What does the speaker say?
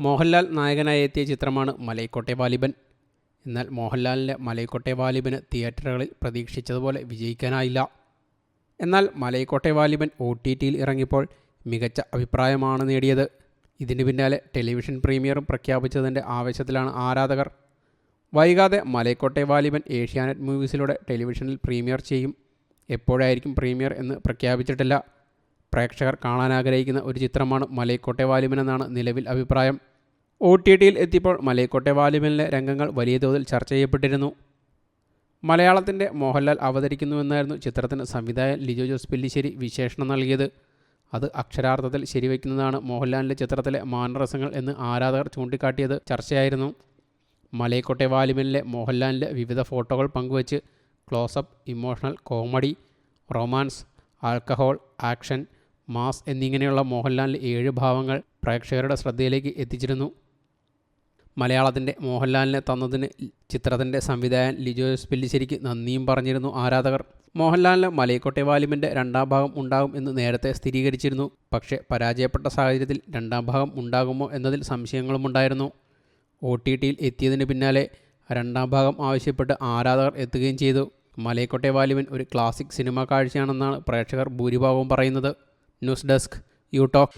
മോഹൻലാൽ നായകനായി എത്തിയ ചിത്രമാണ് മലൈക്കോട്ടെ വാലിബൻ. എന്നാൽ മോഹൻലാലിന്റെ മലൈക്കോട്ടെ വാലിബന് തിയേറ്ററുകളിൽ പ്രതീക്ഷിച്ചതുപോലെ വിജയിക്കാനായില്ല. എന്നാൽ മലൈക്കോട്ടെ വാലിബൻ ഒ ടി ടിയിൽ ഇറങ്ങിയപ്പോൾ മികച്ച അഭിപ്രായമാണ് നേടിയത്. ഇതിന് പിന്നാലെ ടെലിവിഷൻ പ്രീമിയറും പ്രഖ്യാപിച്ചതിന്റെ ആവേശത്തിലാണ് ആരാധകർ. വൈകാതെ മലൈക്കോട്ടെ വാലിബൻ ഏഷ്യാനെറ്റ് മൂവീസിലൂടെ ടെലിവിഷനിൽ പ്രീമിയർ ചെയ്യും. എപ്പോഴായിരിക്കും പ്രീമിയർ എന്ന് പ്രഖ്യാപിച്ചിട്ടില്ല. പ്രേക്ഷകർ കാണാൻ ആഗ്രഹിക്കുന്ന ഒരു ചിത്രമാണ് മലൈക്കോട്ടെ വാലിബൻ എന്നാണ് നിലവിൽ അഭിപ്രായം. ഒ ടി ടിയിൽ എത്തിയപ്പോൾ മലൈക്കോട്ടെ വാലിബനിലെ രംഗങ്ങൾ വലിയ തോതിൽ ചർച്ച ചെയ്യപ്പെട്ടിരുന്നു. മലയാളത്തിന്റെ മോഹൻലാൽ അവതരിക്കുന്നുവെന്നായിരുന്നു ചിത്രത്തിന് സംവിധായകൻ ലിജോ ജോസ് പില്ലിശ്ശേരി വിശേഷണം നൽകിയത്. അത് അക്ഷരാർത്ഥത്തിൽ ശരിവയ്ക്കുന്നതാണ് മോഹൻലാലിന്റെ ചിത്രത്തിലെ മാനരസങ്ങൾ എന്ന് ആരാധകർ ചൂണ്ടിക്കാട്ടിയത് ചർച്ചയായിരുന്നു. മലൈക്കോട്ടെ വാലിബനിലെ മോഹൻലാലിന്റെ വിവിധ ഫോട്ടോകൾ പങ്കുവച്ച് closeup emotional comedy romance alcohol action mass എന്നിങ്ങനെയുള്ള മോഹൻലാലിന്റെ ഏഴ് ഭാവങ്ങൾ പ്രേക്ഷകരുടെ ശ്രദ്ധയിലേക്ക് എത്തിച്ചിരുന്നു. മലയാളത്തിന്റെ മോഹൻലാലിനെ തന്നതിന് ചിത്രത്തിന്റെ സംവിധായകൻ ലിജോസ് പെല്ലിശ്ശേരിക്ക് നന്ദിയും പറഞ്ഞിരുന്നു ആരാധകർ. മോഹൻലാലിന് മലയക്കോട്ടെ വാലിമിന്റെ രണ്ടാം ഭാഗം ഉണ്ടാകും എന്ന് നേരത്തെ സ്ഥിരീകരിച്ചിരുന്നു. പക്ഷേ പരാജയപ്പെട്ട സാഹചര്യത്തിൽ രണ്ടാം ഭാഗം ഉണ്ടാകുമോ എന്നതിൽ സംശയങ്ങളുമുണ്ടായിരുന്നു. ഒ ടി ടിയിൽ എത്തിയതിന് പിന്നാലെ രണ്ടാം ഭാഗം ആവശ്യപ്പെട്ട് ആരാധകർ എത്തുകയും ചെയ്തു. മലയക്കോട്ടെ വാലിമൻ ഒരു ക്ലാസിക് സിനിമ കാഴ്ചയാണെന്നാണ് പ്രേക്ഷകർ ഭൂരിഭാഗവും പറയുന്നത്. News desk you talk